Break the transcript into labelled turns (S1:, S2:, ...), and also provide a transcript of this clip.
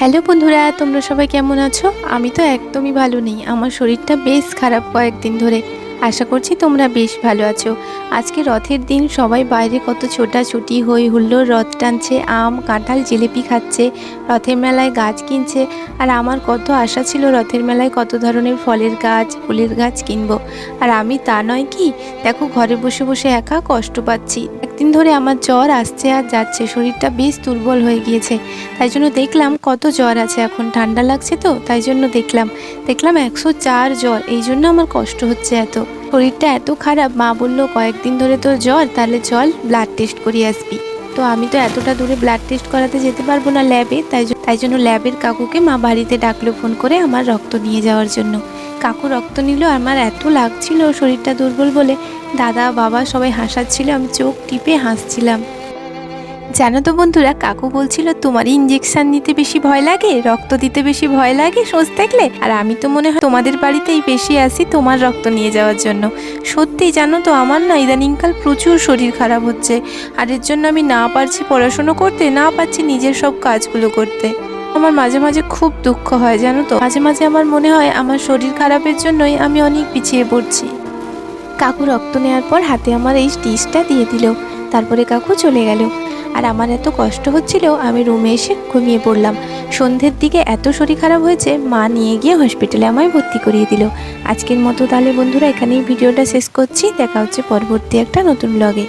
S1: Hello বন্ধুরা, তোমরা সবাই কেমন আছো? আমি তো একদমই ভালো নেই। আমার শরীরটা বেশ খারাপ কয়েকদিন ধরে। আশা করছি তোমরা বেশ ভালো আছো। আজকে রথের দিন সবাই বাইরে কত ছোটাছুটি হই হুল্লোড় রথ টানছে, আম, কাঁঠাল, জিলিপি খাচ্ছে, রথের মেলায় গাছ কিনছে। আর আমার কত আশা ছিল রথের মেলায় কত ধরনের ফলের গাছ, ফুলের গাছ কিনবো। আর আমি তা নয় কি, দেখো ঘরে বসে বসে একা কষ্ট পাচ্ছি। একদিন ধরে আমার জ্বর আসছে আর যাচ্ছে। শরীরটা বেশ দুর্বল হয়ে গিয়েছে। তাই জন্য দেখলাম কত জ্বর আছে এখন। ঠান্ডা লাগছে তো, তাই জন্য দেখলাম। দেখলাম একশো চার জ্বর। এই জন্য আমার কষ্ট হচ্ছে এত। শরীরটা এত খারাপ, মা বলল, কয়েকদিন ধরে তোর জ্বর, তাহলে চল ব্লাড টেস্ট করিয়ে আসবি তো আমি তো এতটা দূরে ব্লাড টেস্ট করাতে যেতে পারব না ল্যাবে তাই তাই জন্য ল্যাবের কাকুকে মা বাড়িতে ডাকলো ফোন করে আমার রক্ত নিয়ে যাওয়ার জন্য। কাকু রক্ত নিল, আমার এত লাগছিল শরীরটা দুর্বল বলে। দাদা, বাবা সবাই হাসাচ্ছিল, আমি চোখ টিপে হাসছিলাম। জানো তো বন্ধুরা, কাকু বলছিল তোমারই ইঞ্জেকশন নিতে বেশি ভয় লাগে, রক্ত দিতে বেশি ভয় লাগে, সোজ থাকলে আর আমি তো মনে হয় তোমাদের বাড়িতেই বেশি আসি তোমার রক্ত নিয়ে যাওয়ার জন্য। সত্যি জানো তো, আমার না ইদানিংকাল প্রচুর শরীর খারাপ হচ্ছে। আর এর জন্য আমি না পারছি পড়াশুনো করতে, না পারছি নিজের সব কাজগুলো করতে। আমার মাঝে মাঝে খুব দুঃখ হয়, জানো তো। মাঝে মাঝে আমার মনে হয় আমার শরীর খারাপের জন্যই আমি অনেক পিছিয়ে পড়ছি। কাকু রক্ত নেওয়ার পর হাতে আমার এই স্টিচটা দিয়ে দিল। তারপরে কাকু চলে গেল। আর আমার এত কষ্ট হচ্ছিল, আমি রুমে এসে ঘুমিয়ে পড়লাম। সন্ধ্যের দিকে এত শরীর খারাপ হয়েছে, মা নিয়ে গিয়ে হসপিটালে আমায় ভর্তি করিয়ে দিল। আজকের মতো তাহলে বন্ধুরা, এখানেই ভিডিওটা শেষ করছি। দেখা হচ্ছে পরবর্তী একটা নতুন ব্লগে